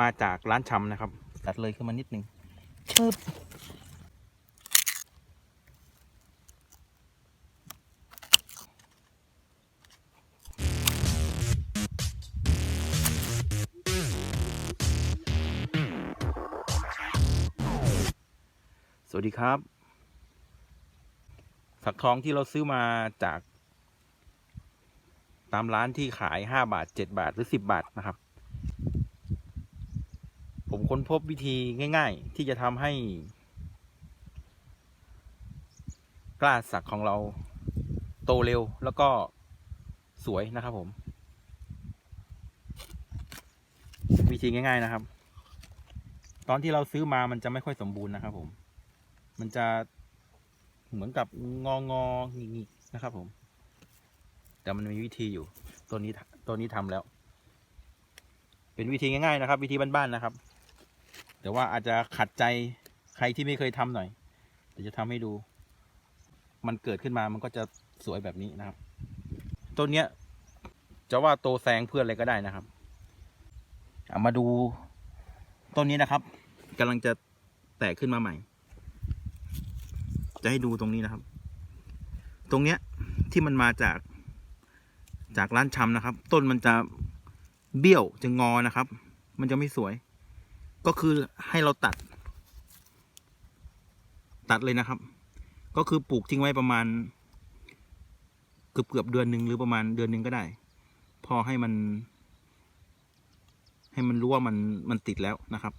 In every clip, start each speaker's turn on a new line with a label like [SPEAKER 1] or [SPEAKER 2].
[SPEAKER 1] มาจากร้านชำนะครับ ตัดเลยขึ้นมานิดนึงปึ๊บสวัสดีครับฝักทองที่เราซื้อมาจาก ตามร้านที่ขายห้าบาทเจ็ดบาทหรือสิบบาทนะครับ ผมค้นพบวิธีง่าย ๆ ที่จะทำให้ กล้าสักของเราโตเร็วแล้วก็สวยนะครับผม วิธีง่าย ๆนะครับ ตอนที่เราซื้อมามันจะไม่ค่อยสมบูรณ์นะครับผม มันจะเหมือนกับงองอๆงิกๆนะครับผม แต่มันมีวิธีอยู่ ตัวนี้ตัวนี้ทำแล้ว เป็นวิธีง่ายๆนะครับ วิธีบ้านๆนะครับ แต่ว่าอาจจะขัดใจใครที่ไม่เคยทำหน่อยเดี๋ยวจะทำให้ดู มันเกิดขึ้นมามันก็จะสวยแบบนี้นะครับ ต้นเนี้ย จะว่าโตแซงเพื่อนอะไรก็ได้นะครับเอามาดูต้นนี้นะครับกำลังจะแตกขึ้นมาใหม่ จะให้ดูตรงนี้นะครับ ตรงเนี้ยที่มันมาจากจากร้านชำนะครับ ต้นมันจะเบี้ยวจะงอนะครับ มันจะไม่สวย ก็คือให้เราตัด ตัดเลยนะครับ ก็คือปลูกทิ้งไว้ประมาณ เกือบเกือบเดือนหนึ่งหรือประมาณเดือนหนึ่งก็ได้ พอให้มัน ให้มันรู้ว่ามันมันติดแล้วนะครับ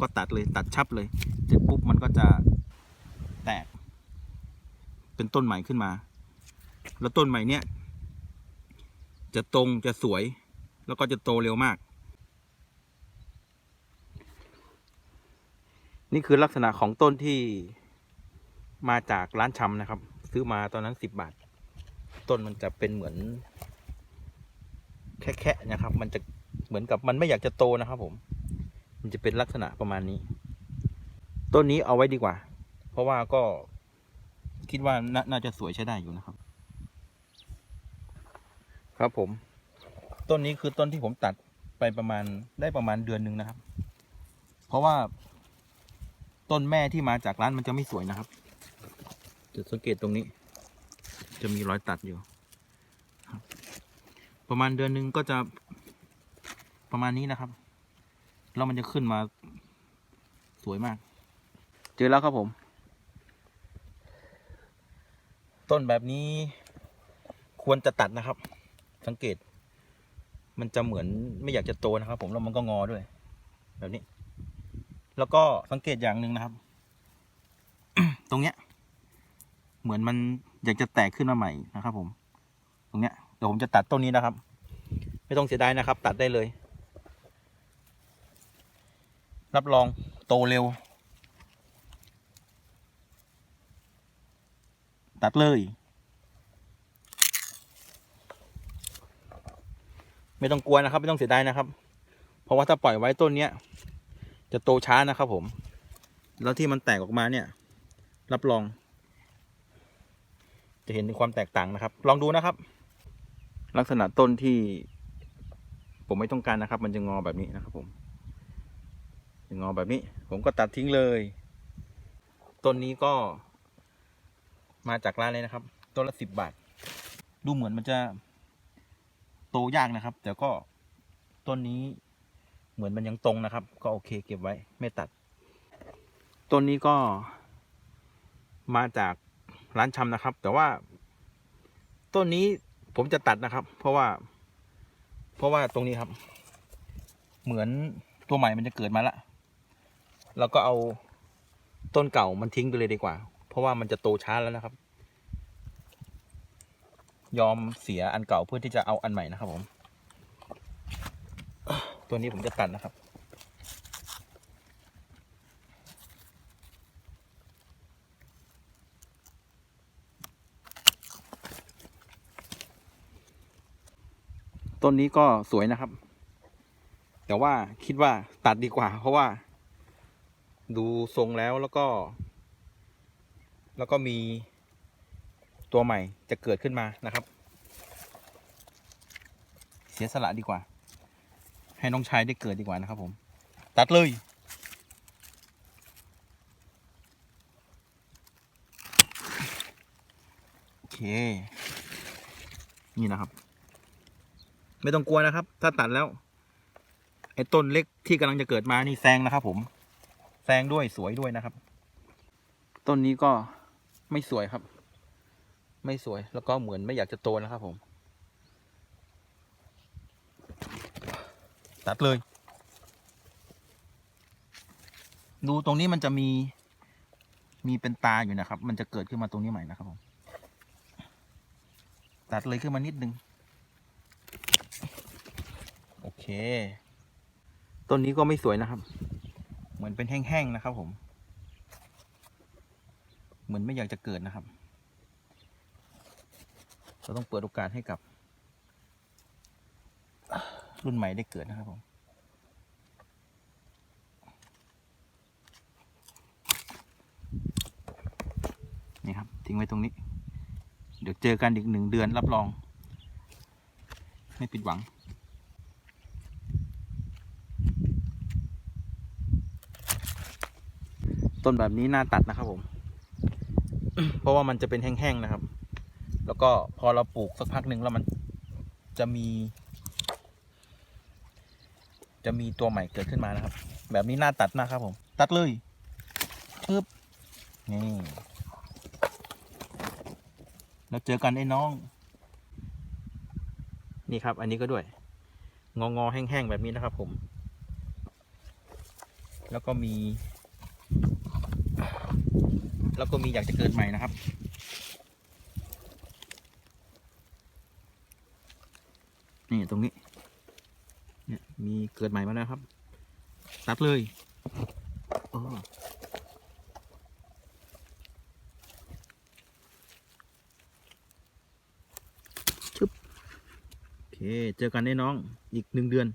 [SPEAKER 1] ก็ตัดเลยตัดชับเลยเสร็จปุ๊บมันก็จะแตก เป็นต้นใหม่ขึ้นมา แล้วต้นใหม่เนี่ยจะตรงจะสวย แล้วก็จะโตเร็วมาก นี่คือลักษณะของต้นที่มาจากร้านชำนะครับ ซื้อมาตอนนั้นสิบบาท ต้นมันจะเป็นเหมือน แค่ๆนะครับ มันจะเหมือนกับมันไม่อยากจะโตนะครับผม มันจะเป็นลักษณะประมาณนี้ ต้นนี้เอาไว้ดีกว่า เพราะว่าก็คิดว่านาน่าจะสวยใช้ได้อยู่นะครับ ครับผม ต้นนี้คือต้นที่ผมตัดไปประมาณได้ประมาณเดือนหนึ่งนะครับ เพราะว่า ต้นแม่ที่มาจากร้านมันจะไม่สวยนะครับจุดสังเกตตรงนี้ จะมีรอยตัดอยู่ครับประมาณเดือนหนึ่งก็จะประมาณนี้นะครับ แล้วมันจะขึ้นมาสวยมาก เจอแล้วครับผม ต้นแบบนี้ควรจะตัดนะครับ สังเกต มันจะเหมือนไม่อยากจะโตนะครับ ผมแล้วมันก็งอด้วย แบบนี้ แล้วก็สังเกตอย่างหนึ่งนะครับ ตรงเนี้ย เหมือนมันอยากจะแตกขึ้นมาใหม่นะครับ ผม ตรงเนี้ยเดี๋ยวผมจะตัดต้นนี้นะครับ ไม่ต้องเสียดายนะครับ ตัดได้เลย รับรองโตเร็ว ตัดเลย ไม่ต้องกลัวนะครับ ไม่ต้องเสียดายนะครับ เพราะว่าถ้าปล่อยไว้ต้นเนี้ย จะโตช้านะครับผม แล้วที่มันแตกออกมาเนี่ย รับรอง จะเห็นถึงความแตกต่างนะครับ ลองดูนะครับ ลักษณะต้นที่ ผมไม่ต้องการนะครับ มันจะงอแบบนี้นะครับ ผมจะงอแบบนี้ ผมก็ตัดทิ้งเลย ต้นนี้ก็ มาจากร้านเลยนะครับ ต้นละสิบบาท ดูเหมือนมันจะโตยากนะครับ แต่ก็ต้นนี้ เหมือนมันยังตรงนะครับ ก็โอเคเก็บไว้ไม่ตัด ต้นนี้ก็มาจากร้านชำนะครับ แต่ว่า ต้นนี้ผมจะตัดนะครับ เพราะว่า เพราะว่าตรงนี้ครับ เหมือนตัวใหม่มันจะเกิดมาละเราก็เอาต้นเก่ามันทิ้งไปเลยดีกว่า เพราะว่ามันจะโตช้าแล้วนะครับ ยอมเสียอันเก่าเพื่อที่จะเอาอันใหม่นะครับผม ตัวนี้ผมจะตัดนะครับ ต้นนี้ก็สวยนะครับ แต่ว่าคิดว่าตัดดีกว่า เพราะว่า ดูทรงแล้วแล้วก็ แล้วก็มีตัวใหม่จะเกิดขึ้นมานะครับ เสียสละดีกว่า ให้น้องชายได้เกิดดีกว่านะครับผม ตัดเลย โอเค นี่นะครับ ไม่ต้องกลัวนะครับ ถ้าตัดแล้ว ไอ้ต้นเล็กที่กำลังจะเกิดมานี่แซงนะครับ ผม แซงด้วยสวยด้วยนะครับ ต้นนี้ก็ไม่สวยครับ ไม่สวยแล้วก็เหมือนไม่อยากจะโตนะครับผม ตัดเลย ดูตรงนี้มันจะมี มีเป็นตาอยู่นะครับ มันจะเกิดขึ้นมาตรงนี้ใหม่นะครับผมตัดเลยขึ้นมานิดนึง โอเค ต้นนี้ก็ไม่สวยนะครับ เหมือนเป็นแห้งๆนะครับ ผม เหมือนไม่อยากจะเกิดนะครับ เราต้องเปิดโอกาสให้กับ รุ่นใหม่ได้เกิดนะครับผมนี่ครับทิ้งไว้ตรงนี้ เดี๋ยวเจอกันอีกหนึ่งเดือนรับรอง ไม่ผิดหวังต้นแบบนี้น่าตัดนะครับผม เพราะว่ามันจะเป็นแห้งๆนะครับ แล้วก็พอเราปลูกสักพักหนึ่งแล้วมันจะมี จะมีตัวใหม่เกิดขึ้นมานะครับ แบบนี้น่าตัดมากครับผม ตัดเลยปึ๊บนี่แล้วเจอกันไอ้น้อง นี่ครับ อันนี้ก็ด้วย งองอๆแห้งๆแบบนี้นะครับผม แล้วก็มี แล้วก็มีอยากจะเกิดใหม่นะครับนี่ตรงนี้ มีเกิดใหม่มาแล้วครับ ตัดเลยโอ้ชึบโอเค เจอกันแน่น้องอีกหนึ่งเดือน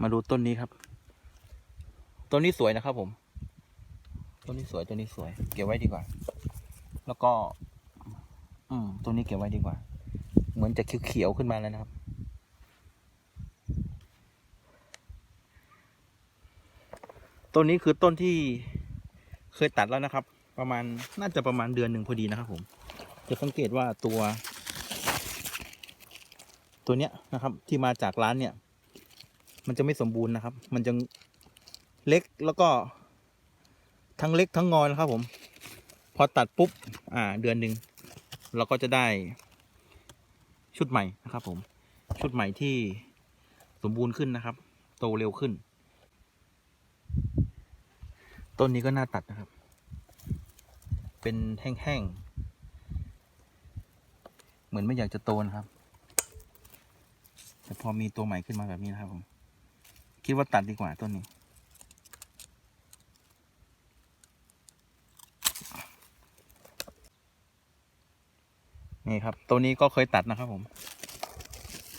[SPEAKER 1] มาดูต้นนี้ครับ ต้นนี้สวยนะครับผม ต้นนี้สวยต้นนี้สวย เก็บไว้ดีกว่า แล้วก็ อืมต้นนี้เก็บไว้ดีกว่า เหมือนจะเขียวๆขึ้นมาแล้วนะครับ ต้นนี้คือต้นที่เคยตัดแล้วนะครับ ประมาณน่าจะประมาณเดือนหนึ่งพอดีนะครับผม จะสังเกตว่าตัว ตัวเนี้ยนะครับ ที่มาจากร้านเนี่ย มันจะไม่สมบูรณ์นะครับ มันจะเล็กแล้วก็ทั้งเล็กทั้งงอนนะครับผม พอตัดปุ๊บ อ่า เดือนหนึ่งเราก็จะได้ ชุดใหม่นะครับ ผม ชุดใหม่ที่สมบูรณ์ขึ้นนะครับ โตเร็วขึ้น ต้นนี้ก็น่าตัดนะครับ เป็นแห้งๆ เหมือนไม่อยากจะโตนะครับ แต่พอมีตัวใหม่ขึ้นมาแบบนี้นะครับผม คิดว่าตัดดีกว่าต้นนี้ นี่ครับ ตัวนี้ก็เคยตัดนะครับผม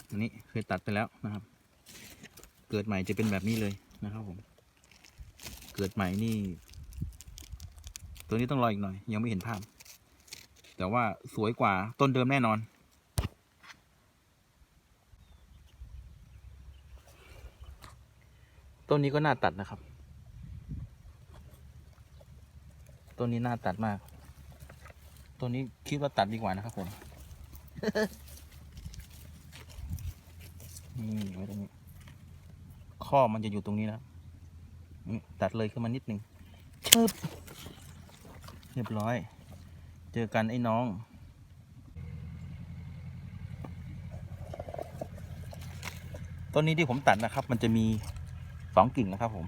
[SPEAKER 1] อันนี้เคยตัดไปแล้วนะครับ เกิดใหม่จะเป็นแบบนี้เลยนะครับผม เกิดใหม่นี่ ตัวนี้ต้องรออีกหน่อย ยังไม่เห็นภาพ แต่ว่าสวยกว่าต้นเดิมแน่นอน ต้นนี้ก็น่าตัดนะครับ ต้นนี้น่าตัดมาก ต้นนี้คิดว่าตัดดีกว่านะครับผม นี่ไว้ตรงนี้ ข้อมันจะอยู่ตรงนี้นะครับนี่ตัดเลยขึ้นมานิดนึงชึบเรียบร้อย เจอกันไอ้น้อง ต้นนี้ที่ผมตัดนะครับ มันจะมีสองกิ่งนะครับผม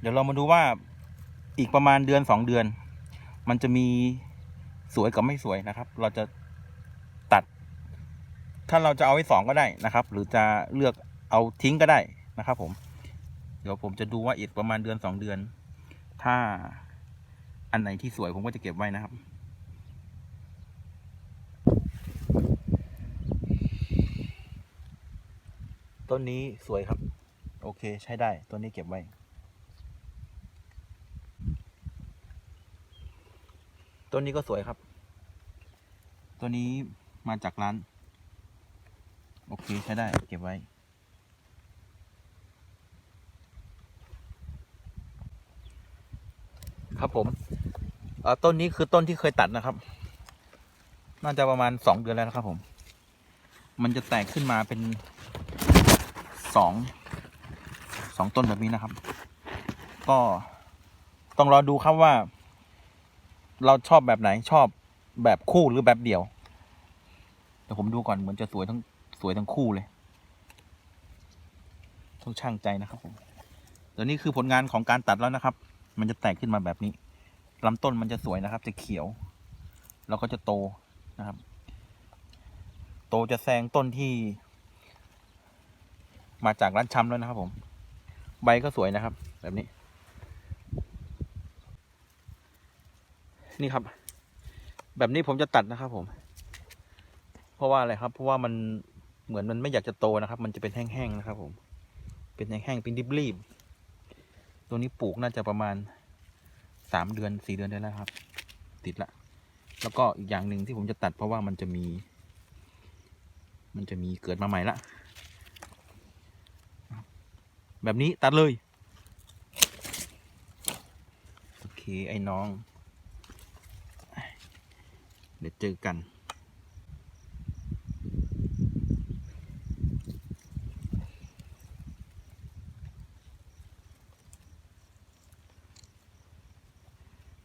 [SPEAKER 1] เดี๋ยวเรามาดูว่าอีกประมาณเดือนสองเดือน มันจะมี สวยกับไม่สวยนะครับ เราจะตัด ถ้าเราจะเอาไว้สองก็ได้นะครับ หรือจะเลือกเอาทิ้งก็ได้นะครับ ผม เดี๋ยวผมจะดูว่าอีกประมาณเดือนสองเดือน ถ้าอันไหนที่สวยผมก็จะเก็บไว้นะครับต้นนี้สวยครับ โอเคใช้ได้ต้นนี้เก็บไว้ ต้นนี้ก็สวยครับ ตัวนี้มาจากร้าน โอเคใช้ได้ เก็บไว้ ครับผมต้นนี้คือต้นที่เคยตัดนะครับ น่าจะประมาณสองเดือนแล้วนะครับผม มันจะแตกขึ้นมาเป็นสองสองต้นแบบนี้นะครับ ก็ต้องรอดูครับว่า เราชอบแบบไหนชอบแบบคู่หรือแบบเดี่ยวเดี๋ยวผมดูก่อนเหมือนจะสวยทั้งสวยทั้งคู่เลยต้องช่างใจนะครับผมแต่นี่คือผลงานของการตัดแล้วนะครับ มันจะแตกขึ้นมาแบบนี้ลำต้นมันจะสวยนะครับ จะเขียว แล้วก็จะโตนะครับ โตจะแซงต้นที่ มาจากร้านชำแล้วนะครับผม ใบก็สวยนะครับ แบบนี้ นี่ครับ แบบนี้ผมจะตัดนะครับ ผม เพราะว่าอะไรครับ เพราะว่ามันเหมือนมันไม่อยากจะโตนะครับ มันจะเป็นแห้งๆนะครับ ผม เป็นแห้งๆเป็นรีบๆตัวนี้ปลูกน่าจะประมาณสามเดือนสี่เดือนได้แล้วครับ ติดละ แล้วก็อีกอย่างหนึ่งที่ผมจะตัดเพราะว่ามันจะมี มันจะมีเกิดมาใหม่ละแบบนี้ตัดเลย โอเค ไอ้น้อง ดี๋ยวเจอกัน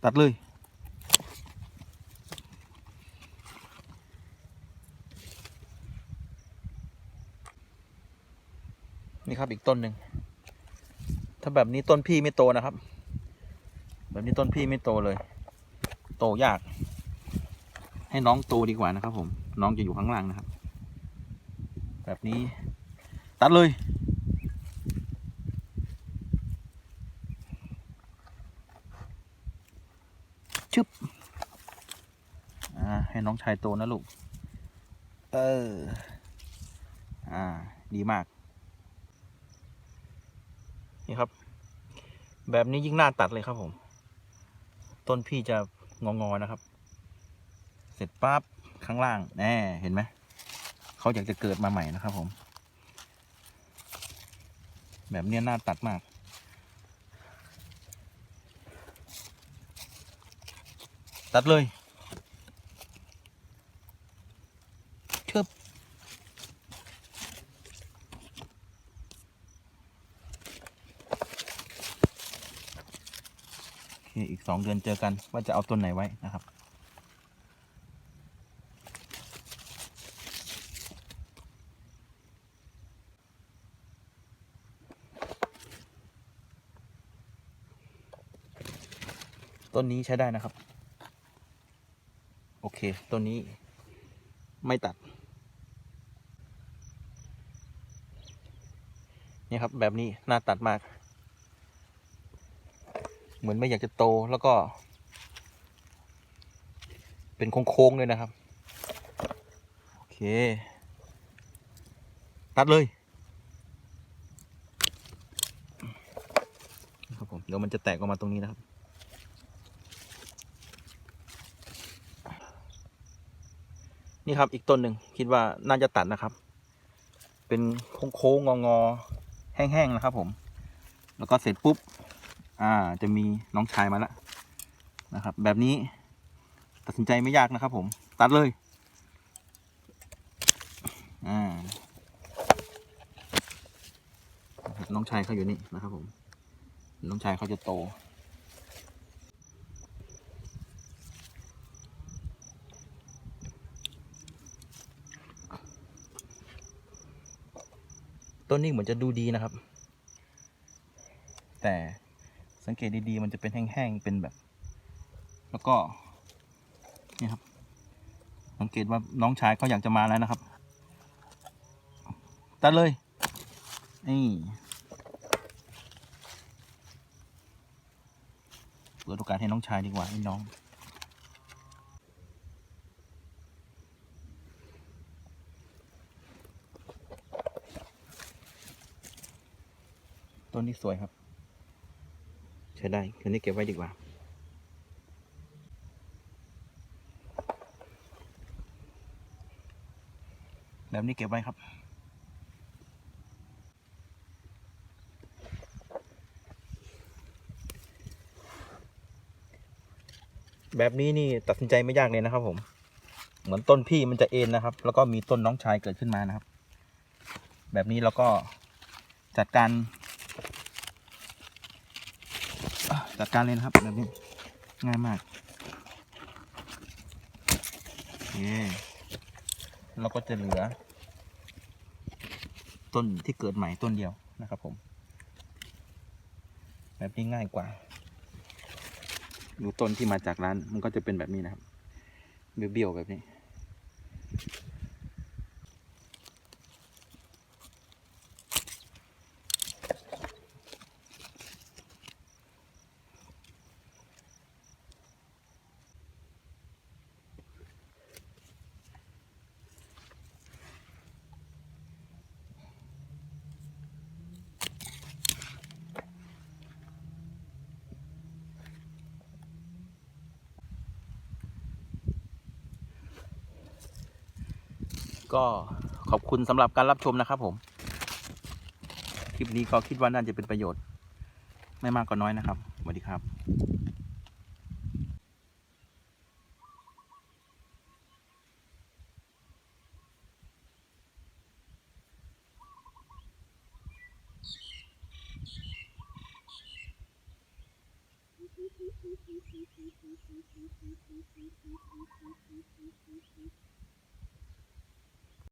[SPEAKER 1] ตัดเลย นี่ครับอีกต้นหนึ่ง ถ้าแบบนี้ต้นพี่ไม่โตนะครับ แบบนี้ต้นพี่ไม่โตเลย โตยาก ให้น้องโตดีกว่านะครับ ผม น้องจะอยู่ข้างล่างนะครับ แบบนี้ ตัดเลยชึบอ่าให้น้องชายโตนะลูก เออ อ่า ดีมาก นี่ครับ แบบนี้ยิ่งน่าตัดเลยครับผม ต้นพี่จะงองอๆนะครับ เสร็จปั๊บข้างล่างแน่เห็นไหมเขาอยากจะเกิดมาใหม่นะครับผม แบบเนี้ยน่าตัดมาก ตัดเลยเชิบโอเคอีกสองเดือนเจอกันว่าจะเอาต้นไหนไว้นะครับ ต้นนี้ใช้ได้นะครับ โอเคต้นนี้ไม่ตัดนี่ครับ แบบนี้น่าตัดมาก เหมือนไม่อยากจะโตแล้วก็ เป็นโค้งๆเลยนะครับ โอเค ตัดเลยนะครับผมเดี๋ยวมันจะแตกออกมาตรงนี้นะครับ นี่ครับอีกต้นหนึ่งคิดว่าน่าจะตัดนะครับ เป็นโค้งๆงอแห้งๆนะครับ ผม แล้วก็เสร็จปุ๊บ อ่า จะมีน้องชายมาแล้วนะครับ แบบนี้ตัดสินใจไม่ยากนะครับ ผม ตัดเลย อ่าน้องชายเขาอยู่นี่นะครับ ผม น้องชายเขาจะโต ต้นนี้เหมือนจะดูดีนะครับ แต่สังเกตดีๆ มันจะเป็นแห้งๆ เป็นแบบ แล้วก็ นี่ครับ สังเกตว่าน้องชายเขาอยากจะมาแล้วนะครับ ตัดเลย นี่ เปิดโอกาสให้น้องชายดีกว่าให้น้อง ต้นนี้สวยครับ ใช้ได้คืนนี้เก็บไว้ดีกว่า แบบนี้เก็บไว้ครับแบบนี้นี่ตัดสินใจไม่ยากเลยนะครับ ผม เหมือนต้นพี่มันจะเอ็นนะครับ แล้วก็มีต้นน้องชายเกิดขึ้นมานะครับ แบบนี้เราก็จัดการ จัดการเลยนะครับแบบนี้ง่ายมากโอเคเราก็จะเหลือ ต้นที่เกิดใหม่ต้นเดียวนะครับผม แบบนี้ง่ายกว่า ดูต้นที่มาจากร้านมันก็จะเป็นแบบนี้นะครับ เบี้ยวๆแบบนี้ ก็ขอบคุณสำหรับการรับชมนะครับผม คลิปนี้ก็คิดว่าน่าจะเป็นประโยชน์ ไม่มากก็น้อยนะครับสวัสดีครับ